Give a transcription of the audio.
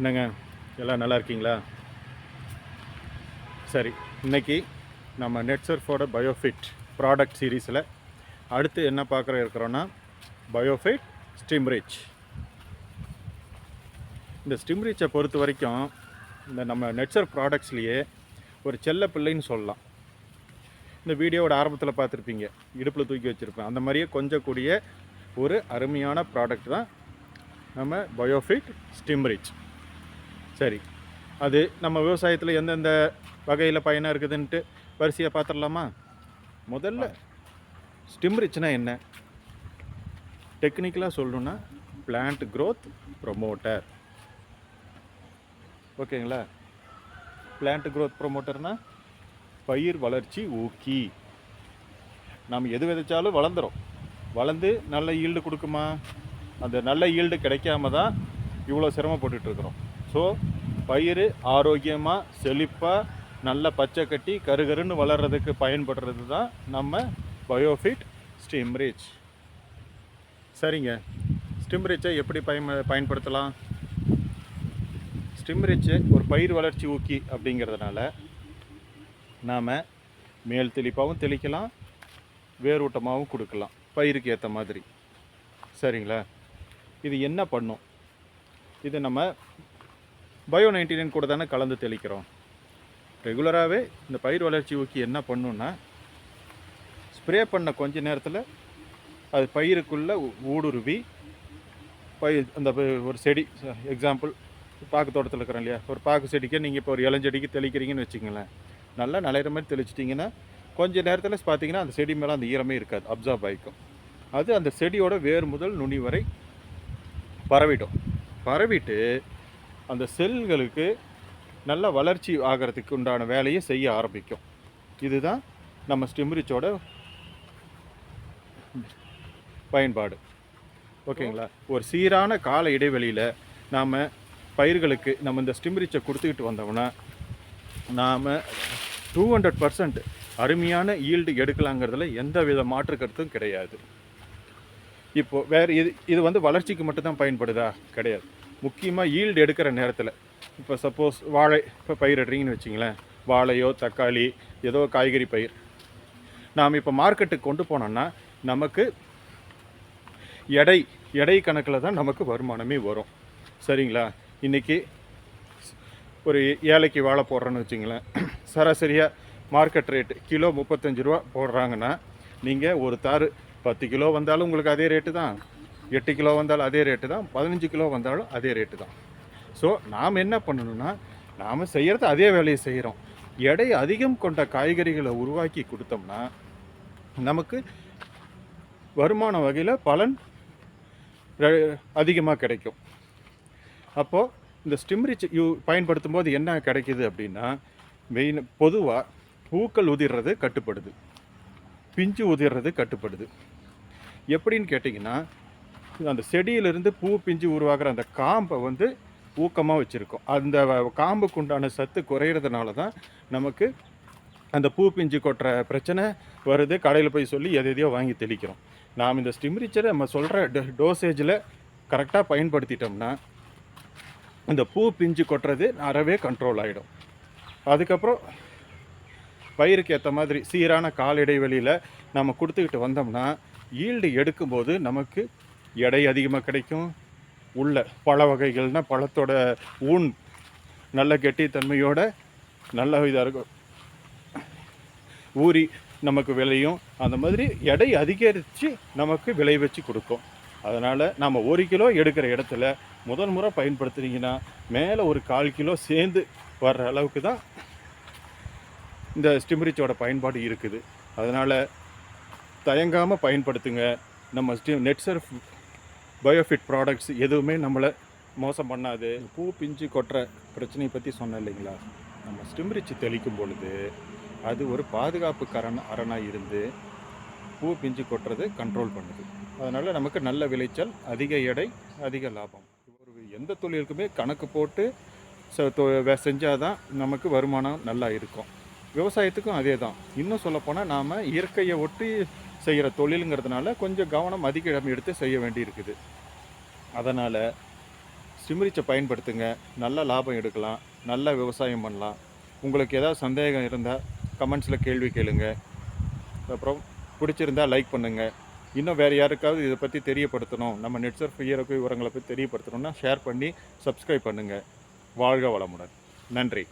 என்னங்க? எல்லாம் நல்லா இருக்கீங்களா? சரி இன்னைக்கு நம்ம நெட்சர்ஃபோட பயோஃபிட் ப்ராடக்ட் சீரீஸில் அடுத்து என்ன பார்க்குற இருக்கிறோன்னா பயோஃபிட் ஸ்டிம்ரிச் இந்த ஸ்டிம்ரிச்சை பொறுத்த வரைக்கும் இந்த நம்ம நெட்சர் ப்ராடக்ட்ஸ்லேயே ஒரு செல்ல பிள்ளைன்னு சொல்லலாம். இந்த வீடியோவோட ஆரம்பத்தில் பார்த்துருப்பீங்க. இடுப்பில் தூக்கி வச்சுருப்பேன். அந்த மாதிரியே கொஞ்சம் கூடிய ஒரு அருமையான ப்ராடக்ட் தான் நம்ம பயோஃபிட் ஸ்டிம்ரிச் சரி. அது நம்ம விவசாயத்தில் எந்தெந்த வகையில் பயனாக இருக்குதுன்ட்டு வரிசையை பார்த்துடலாமா முதல்ல ஸ்டிம்ரிச்னா என்ன? டெக்னிக்கலாக சொல்லணுன்னா பிளான்ட் க்ரோத் ப்ரொமோட்டர் ஓகேங்களா? பிளான்ட் க்ரோத் ப்ரொமோட்டர்னால் பயிர் வளர்ச்சி ஊக்கி. நாம் எது விதைச்சாலும் வளர்ந்துடும் வளர்ந்து நல்ல ஈல்டு கொடுக்குமா? அந்த நல்ல ஈல்டு கிடைக்காம தான் இவ்வளோ சிரமப்பட்டுருக்குறோம் ஸோ பயிர் ஆரோக்கியமாக செழிப்பாக நல்ல பச்சை கட்டி கருகருன்னு வளர்கிறதுக்கு பயன்படுறது தான் நம்ம பயோஃபிட் ஸ்டிம்ரிச் சரிங்க. ஸ்டிம்ரிச்சை எப்படி பயன் பயன்படுத்தலாம்? ஸ்டிம்ரிச்சு ஒரு பயிர் வளர்ச்சி ஊக்கி அப்படிங்கிறதுனால நாம் மேல் தெளிப்பாகவும் தெளிக்கலாம் வேரூட்டமாகவும் கொடுக்கலாம். பயிருக்கு ஏற்ற மாதிரி. சரிங்களா? இது என்ன பண்ணும்? இது நம்ம பயோ நைன்டீன் கூட தானே கலந்து தெளிக்கிறோம். ரெகுலராகவே இந்த பயிர் வளர்ச்சி ஊக்கி என்ன பண்ணுன்னா ஸ்ப்ரே பண்ண கொஞ்ச நேரத்தில் அது பயிருக்குள்ளே ஊடுருவி பயிர் அந்த ஒரு செடி எக்ஸாம்பிள் பாக்கு தோட்டத்தில் இருக்கிறோம் இல்லையா? ஒரு பாக்கு செடிக்கு நீங்கள் இப்போ ஒரு இளஞ்செடிக்கு தெளிக்கிறீங்கன்னு வச்சுங்களேன் நல்லா நிலையிற மாதிரி தெளிச்சிட்டிங்கன்னா கொஞ்ச நேரத்தில் பார்த்தீங்கன்னா அந்த செடி மேலே அந்த ஈரமே இருக்காது அப்சார்ப் ஆகிக்கும் அது அந்த செடியோட வேர் முதல் நுனி வரை பரவிடும். பரவிட்டு அந்த செல்களுக்கு நல்ல வளர்ச்சி ஆகிறதுக்கு உண்டான வேலையை செய்ய ஆரம்பிக்கும். இதுதான் நம்ம ஸ்டிம்ரிச்சோட பயன்பாடு. ஓகேங்களா? ஒரு சீரான கால இடைவெளியில் நாம் பயிர்களுக்கு நம்ம இந்த ஸ்டிம்ரிச்சை கொடுத்துக்கிட்டு வந்தோம்னா நாம் டூ ஹண்ட்ரட் பர்சன்ட் அருமையான ஈல்டு எடுக்கலாங்கிறதுல எந்த வித மாற்று கருத்தும் கிடையாது. இப்போது வேறு இது இது வந்து வளர்ச்சிக்கு மட்டும்தான் பயன்படுதா? கிடையாது. முக்கியமாக ஈல்டு எடுக்கிற நேரத்தில். இப்போ சப்போஸ் வாழை இப்போ பயிரிடுறீங்கன்னு வச்சிங்களேன். வாழையோ தக்காளி ஏதோ காய்கறி பயிர். நாம் இப்போ மார்க்கெட்டுக்கு கொண்டு போனோம்னா நமக்கு எடை எடை கணக்கில் தான் நமக்கு வருமானமே வரும். சரிங்களா? இன்றைக்கி ஒரு ஏழைக்கு வாழை போடுறோன்னு வச்சிங்களேன். சராசரியாக மார்க்கெட் ரேட்டு கிலோ முப்பத்தஞ்சு ரூபா போடுறாங்கன்னா நீங்கள் ஒரு தாறு பத்து கிலோ வந்தாலும் உங்களுக்கு அதே ரேட்டு தான். எட்டு கிலோ வந்தாலும் அதே ரேட்டு தான் பதினஞ்சு கிலோ வந்தாலும் அதே ரேட்டு தான். ஸோ நாம் என்ன பண்ணணும்னா நாம் செய்கிறது அதே வேலையை செய்கிறோம் எடை அதிகம் கொண்ட காய்கறிகளை உருவாக்கி கொடுத்தோம்னா நமக்கு வருமான வகையில் பலன் அதிகமாக கிடைக்கும். அப்போது இந்த ஸ்டிம்ரிச் யூ பயன்படுத்தும் போது என்ன கிடைக்கிது அப்படின்னா மெயின் பொதுவாக பூக்கள் உதிர்றது கட்டுப்படுது. பிஞ்சு உதிர்றது கட்டுப்படுது. எப்படின்னு கேட்டிங்கன்னா அந்த செடியிலிருந்து பூ பிஞ்சு உருவாகிற அந்த காம்பை வந்து ஊக்கமாக வச்சுருக்கோம். அந்த காம்புக்கு உண்டான சத்து குறையிறதுனால தான் நமக்கு அந்த பூ பிஞ்சு கொட்டுற பிரச்சனை வருது. கடையில் போய் சொல்லி எதை எதையோ வாங்கி தெளிக்கிறோம். நாம் இந்த ஸ்டிம்ரிச்சரை நம்ம சொல்கிற டோசேஜில் கரெக்டாக பயன்படுத்திட்டோம்னா இந்த பூ பிஞ்சு கொட்டுறது அறவே கண்ட்ரோல் ஆகிடும் அதுக்கப்புறம் பயிருக்கு ஏற்ற மாதிரி சீரான கால் இடைவெளியில் நம்ம கொடுத்துக்கிட்டு வந்தோம்னா ஈல்டு எடுக்கும்போது நமக்கு எடை அதிகமாக கிடைக்கும். உள்ள பழ வகைகள்னால் பழத்தோட ஊன் நல்ல கெட்டித்தன்மையோட நல்ல இதாக இருக்கும். ஊறி நமக்கு விளையும். அந்த மாதிரி எடை அதிகரித்து நமக்கு விளை வச்சு கொடுக்கும். அதனால் நம்ம ஒரு கிலோ எடுக்கிற இடத்துல முதல் முறை பயன்படுத்துனீங்கன்னா மேலே ஒரு கால் கிலோ சேர்ந்து வர்ற அளவுக்கு தான் இந்த ஸ்டிம்ரிச்சோட பயன்பாடு இருக்குது. அதனால் தயங்காமல் பயன்படுத்துங்க. நம்ம ஸ்டி நெட்சர் பயோஃபிட் ப்ராடக்ட்ஸ் எதுவுமே நம்மளை மோசம் பண்ணாது. பூ பிஞ்சு கொட்டுற பிரச்சனையை பற்றி சொன்னேன் இல்லைங்களா? நம்ம ஸ்டிம்ரிச்சு தெளிக்கும் பொழுது அது ஒரு பாதுகாப்பு கரண அரணாக இருந்து பூ பிஞ்சு கொட்டுறது கண்ட்ரோல் பண்ணுது. அதனால் நமக்கு நல்ல விளைச்சல் அதிக எடை அதிக லாபம். ஒரு எந்த தொழிலுக்குமே கணக்கு போட்டு செஞ்சால் தான் நமக்கு வருமானம் நல்லா இருக்கும். விவசாயத்துக்கும் அதே தான் இன்னும் சொல்லப்போனால் நாம் இயற்கையை ஒட்டி செய்கிற தொழிலுங்கிறதுனால கொஞ்சம் கவனம் அதிக இடம் எடுத்து செய்ய வேண்டியிருக்குது. அதனால் சிமிரிச்சை பயன்படுத்துங்க. நல்ல லாபம் எடுக்கலாம். நல்ல விவசாயம் பண்ணலாம். உங்களுக்கு ஏதாவது சந்தேகம் இருந்தால் கமெண்ட்ஸில் கேள்வி கேளுங்க. அப்புறம் பிடிச்சிருந்தா லைக் பண்ணுங்கள் இன்னும் வேறு யாருக்காவது இதை பற்றி தெரியப்படுத்தணும் நம்ம நெட்சர்ஃப் இயற்கை விவரங்களை பற்றி தெரியப்படுத்தணும்னா ஷேர் பண்ணி சப்ஸ்கிரைப் பண்ணுங்கள் வாழ்க வளமுடன். நன்றி.